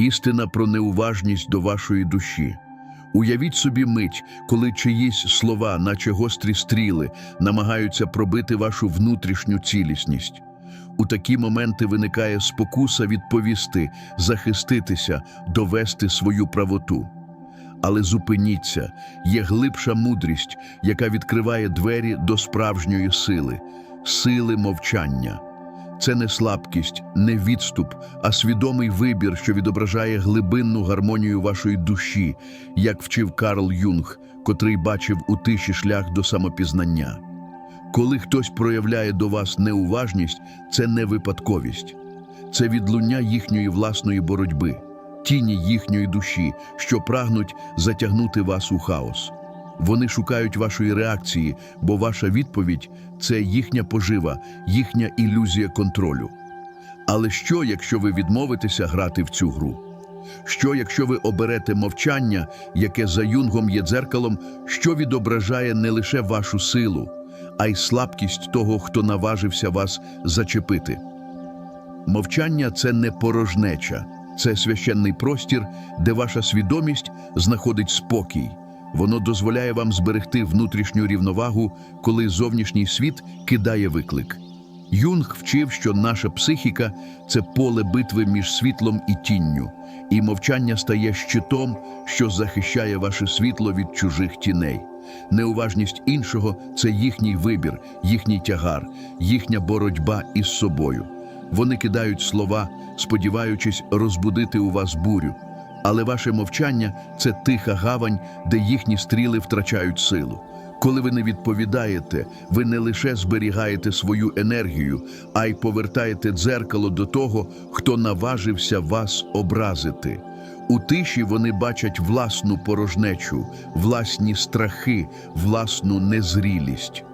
істина про неуважність до вашої душі. Уявіть собі мить, коли чиїсь слова, наче гострі стріли, намагаються пробити вашу внутрішню цілісність. У такі моменти виникає спокуса відповісти, захиститися, довести свою правоту. Але зупиніться, є глибша мудрість, яка відкриває двері до справжньої сили, сили мовчання. Це не слабкість, не відступ, а свідомий вибір, що відображає глибинну гармонію вашої душі, як вчив Карл Юнг, котрий бачив у тиші шлях до самопізнання. Коли хтось проявляє до вас неуважність, це не випадковість, це відлуння їхньої власної боротьби, тіні їхньої душі, що прагнуть затягнути вас у хаос. Вони шукають вашої реакції, бо ваша відповідь це їхня пожива, їхня ілюзія контролю. Але що, якщо ви відмовитеся грати в цю гру? Що, якщо ви оберете мовчання, яке за юнгом є дзеркалом, що відображає не лише вашу силу, а й слабкість того, хто наважився вас зачепити? Мовчання це не порожнеча, це священний простір, де ваша свідомість знаходить спокій. Воно дозволяє вам зберегти внутрішню рівновагу, коли зовнішній світ кидає виклик. Юнг вчив, що наша психіка це поле битви між світлом і тінню, і мовчання стає щитом, що захищає ваше світло від чужих тіней. Неуважність іншого це їхній вибір, їхній тягар, їхня боротьба із собою. Вони кидають слова, сподіваючись розбудити у вас бурю. Але ваше мовчання це тиха гавань, де їхні стріли втрачають силу. Коли ви не відповідаєте, ви не лише зберігаєте свою енергію, а й повертаєте дзеркало до того, хто наважився вас образити. У тиші вони бачать власну порожнечу, власні страхи, власну незрілість.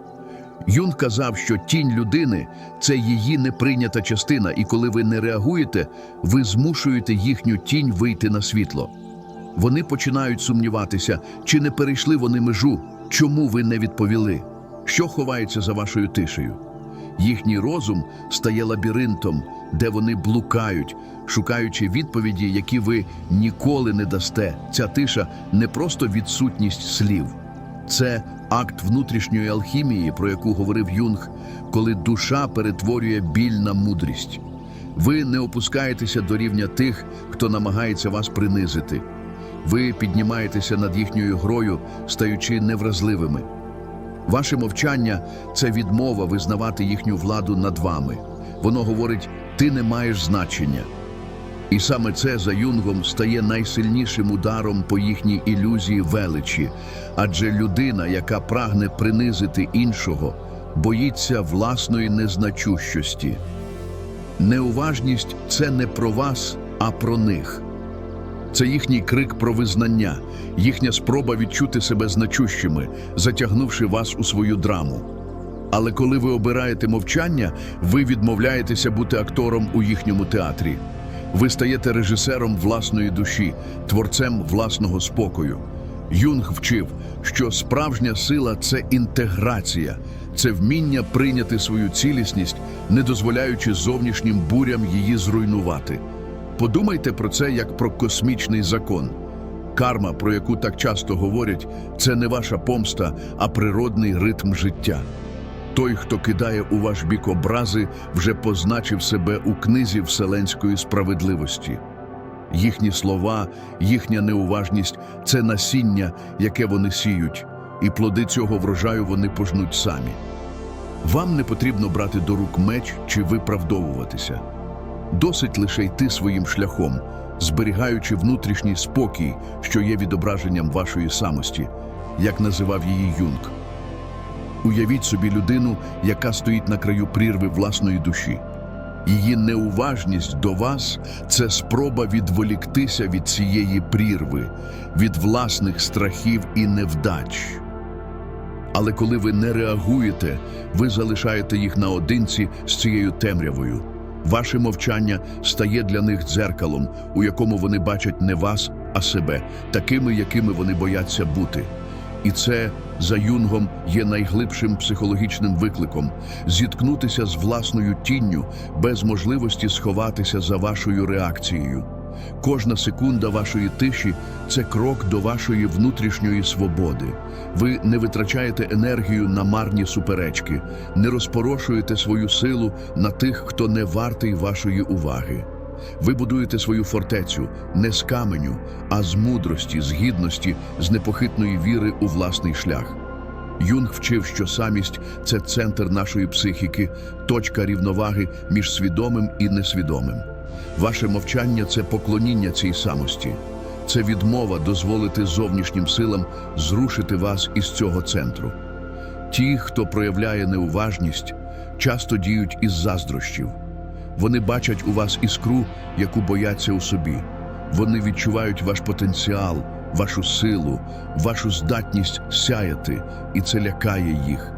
Юнг казав, що тінь людини це її неприйнята частина, і коли ви не реагуєте, ви змушуєте їхню тінь вийти на світло. Вони починають сумніватися, чи не перейшли вони межу, чому ви не відповіли, що ховається за вашою тишею. Їхній розум стає лабіринтом, де вони блукають, шукаючи відповіді, які ви ніколи не дасте. Ця тиша не просто відсутність слів. Це акт внутрішньої алхімії, про яку говорив Юнг, коли душа перетворює біль на мудрість. Ви не опускаєтеся до рівня тих, хто намагається вас принизити. Ви піднімаєтеся над їхньою грою, стаючи невразливими. Ваше мовчання це відмова визнавати їхню владу над вами. Воно говорить: ти не маєш значення. І саме це за юнгом стає найсильнішим ударом по їхній ілюзії величі, адже людина, яка прагне принизити іншого, боїться власної незначущості. Неуважність це не про вас, а про них. Це їхній крик про визнання, їхня спроба відчути себе значущими, затягнувши вас у свою драму. Але коли ви обираєте мовчання, ви відмовляєтеся бути актором у їхньому театрі. Ви стаєте режисером власної душі, творцем власного спокою. Юнг вчив, що справжня сила це інтеграція, це вміння прийняти свою цілісність, не дозволяючи зовнішнім бурям її зруйнувати. Подумайте про це як про космічний закон. Карма, про яку так часто говорять, це не ваша помста, а природний ритм життя. Той, хто кидає у ваш бік образи, вже позначив себе у книзі вселенської справедливості. Їхні слова, їхня неуважність це насіння, яке вони сіють, і плоди цього врожаю вони пожнуть самі. Вам не потрібно брати до рук меч чи виправдовуватися. Досить лише йти своїм шляхом, зберігаючи внутрішній спокій, що є відображенням вашої самості, як називав її Юнг. Уявіть собі людину, яка стоїть на краю прірви власної душі. Її неуважність до вас це спроба відволіктися від цієї прірви, від власних страхів і невдач. Але коли ви не реагуєте, ви залишаєте їх наодинці з цією темрявою. Ваше мовчання стає для них дзеркалом, у якому вони бачать не вас, а себе, такими, якими вони бояться бути. І це за юнгом є найглибшим психологічним викликом зіткнутися з власною тінню без можливості сховатися за вашою реакцією. Кожна секунда вашої тиші це крок до вашої внутрішньої свободи. Ви не витрачаєте енергію на марні суперечки, не розпорошуєте свою силу на тих, хто не вартий вашої уваги. Ви будуєте свою фортецю не з каменю, а з мудрості, з гідності, з непохитної віри у власний шлях. Юнг вчив, що самість це центр нашої психіки, точка рівноваги між свідомим і несвідомим. Ваше мовчання це поклоніння цій самості, це відмова дозволити зовнішнім силам зрушити вас із цього центру. Ті, хто проявляє неуважність, часто діють із заздрощів. Вони бачать у вас іскру, яку бояться у собі. Вони відчувають ваш потенціал, вашу силу, вашу здатність сяяти, і це лякає їх.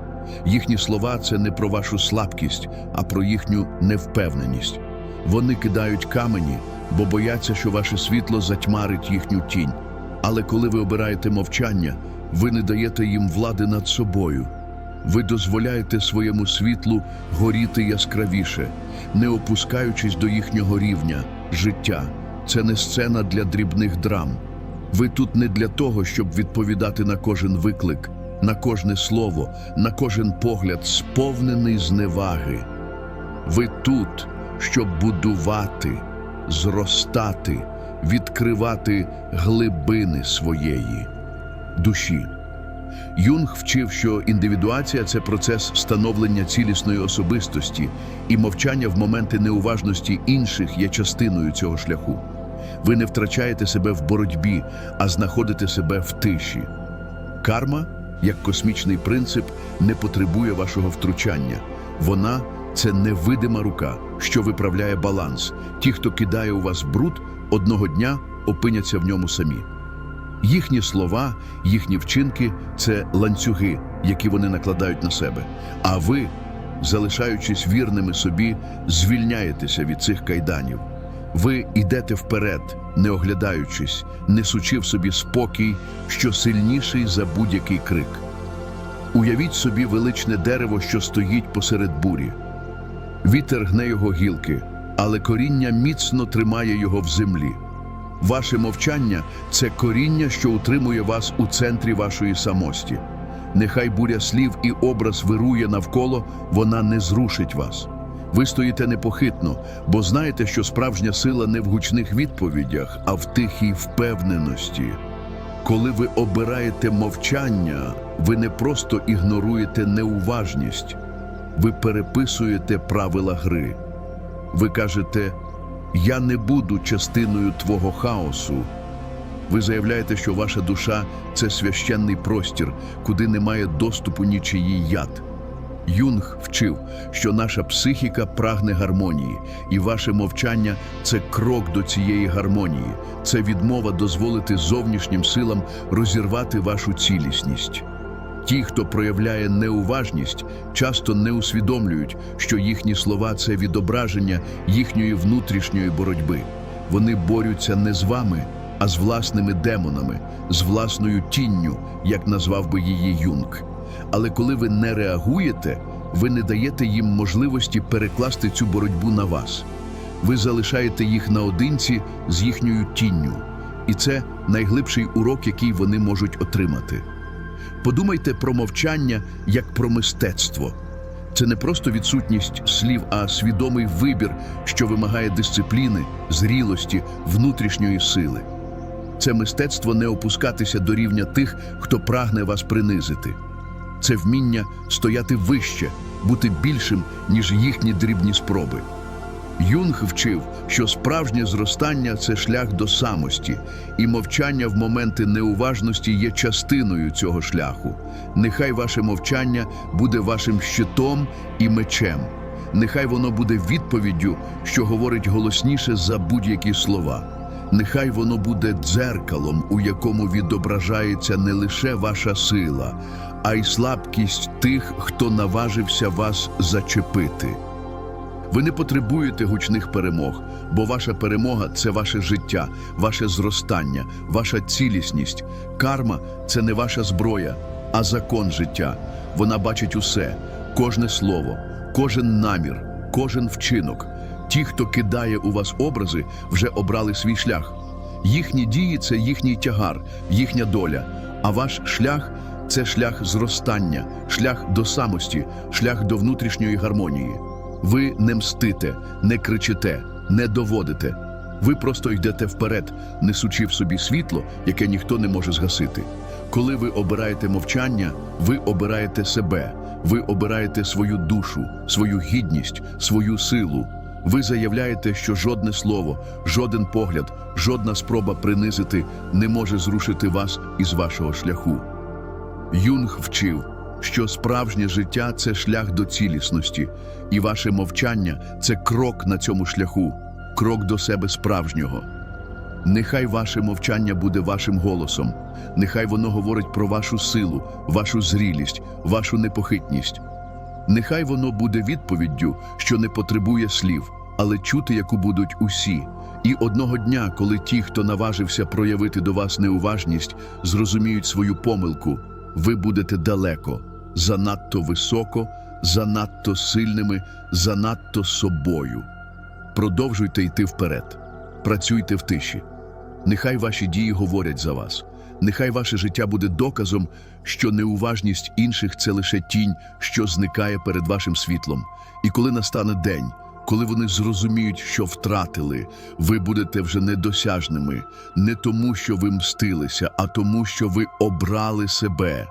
Їхні слова це не про вашу слабкість, а про їхню невпевненість. Вони кидають камені, бо бояться, що ваше світло затьмарить їхню тінь. Але коли ви обираєте мовчання, ви не даєте їм влади над собою. Ви дозволяєте своєму світлу горіти яскравіше, не опускаючись до їхнього рівня, життя. Це не сцена для дрібних драм. Ви тут не для того, щоб відповідати на кожен виклик, на кожне слово, на кожен погляд, сповнений зневаги. Ви тут, щоб будувати, зростати, відкривати глибини своєї душі. Юнг вчив, що індивідуація це процес становлення цілісної особистості, і мовчання в моменти неуважності інших є частиною цього шляху. Ви не втрачаєте себе в боротьбі, а знаходите себе в тиші. Карма, як космічний принцип, не потребує вашого втручання. Вона це невидима рука, що виправляє баланс. Ті, хто кидає у вас бруд, одного дня опиняться в ньому самі. Їхні слова, їхні вчинки це ланцюги, які вони накладають на себе. А ви, залишаючись вірними собі, звільняєтеся від цих кайданів. Ви йдете вперед, не оглядаючись, несучи в собі спокій, що сильніший за будь-який крик. Уявіть собі величне дерево, що стоїть посеред бурі. Вітер гне його гілки, але коріння міцно тримає його в землі. Ваше мовчання це коріння, що утримує вас у центрі вашої самості. Нехай буря слів і образ вирує навколо, вона не зрушить вас. Ви стоїте непохитно, бо знаєте, що справжня сила не в гучних відповідях, а в тихій впевненості. Коли ви обираєте мовчання, ви не просто ігноруєте неуважність, ви переписуєте правила гри. Ви кажете, я не буду частиною твого хаосу. Ви заявляєте, що ваша душа це священний простір, куди немає доступу нічиїй яд. Юнг вчив, що наша психіка прагне гармонії, і ваше мовчання це крок до цієї гармонії, це відмова дозволити зовнішнім силам розірвати вашу цілісність. Ті, хто проявляє неуважність, часто не усвідомлюють, що їхні слова це відображення їхньої внутрішньої боротьби. Вони борються не з вами, а з власними демонами, з власною тінню, як назвав би її Юнг. Але коли ви не реагуєте, ви не даєте їм можливості перекласти цю боротьбу на вас. Ви залишаєте їх наодинці з їхньою тінню, і це найглибший урок, який вони можуть отримати. Подумайте про мовчання як про мистецтво. Це не просто відсутність слів, а свідомий вибір, що вимагає дисципліни, зрілості, внутрішньої сили. Це мистецтво не опускатися до рівня тих, хто прагне вас принизити. Це вміння стояти вище, бути більшим, ніж їхні дрібні спроби. Юнг вчив, що справжнє зростання це шлях до самості, і мовчання в моменти неуважності є частиною цього шляху. Нехай ваше мовчання буде вашим щитом і мечем. Нехай воно буде відповіддю, що говорить голосніше за будь-які слова. Нехай воно буде дзеркалом, у якому відображається не лише ваша сила, а й слабкість тих, хто наважився вас зачепити. Ви не потребуєте гучних перемог, бо ваша перемога це ваше життя, ваше зростання, ваша цілісність. Карма це не ваша зброя, а закон життя. Вона бачить усе, кожне слово, кожен намір, кожен вчинок. Ті, хто кидає у вас образи, вже обрали свій шлях. Їхні дії це їхній тягар, їхня доля. А ваш шлях це шлях зростання, шлях до самості, шлях до внутрішньої гармонії. Ви не мстите, не кричите, не доводите. Ви просто йдете вперед, несучи в собі світло, яке ніхто не може згасити. Коли ви обираєте мовчання, ви обираєте себе, ви обираєте свою душу, свою гідність, свою силу. Ви заявляєте, що жодне слово, жоден погляд, жодна спроба принизити не може зрушити вас із вашого шляху. Юнг вчив, що справжнє життя це шлях до цілісності, і ваше мовчання це крок на цьому шляху, крок до себе справжнього. Нехай ваше мовчання буде вашим голосом, нехай воно говорить про вашу силу, вашу зрілість, вашу непохитність. Нехай воно буде відповіддю, що не потребує слів, але чути, яку будуть усі. І одного дня, коли ті, хто наважився проявити до вас неуважність, зрозуміють свою помилку, ви будете далеко, занадто високо, занадто сильними, занадто собою. Продовжуйте йти вперед, працюйте в тиші. Нехай ваші дії говорять за вас. Нехай ваше життя буде доказом, що неуважність інших це лише тінь, що зникає перед вашим світлом. І коли настане день, коли вони зрозуміють, що втратили, ви будете вже недосяжними, не тому, що ви мстилися, а тому, що ви обрали себе.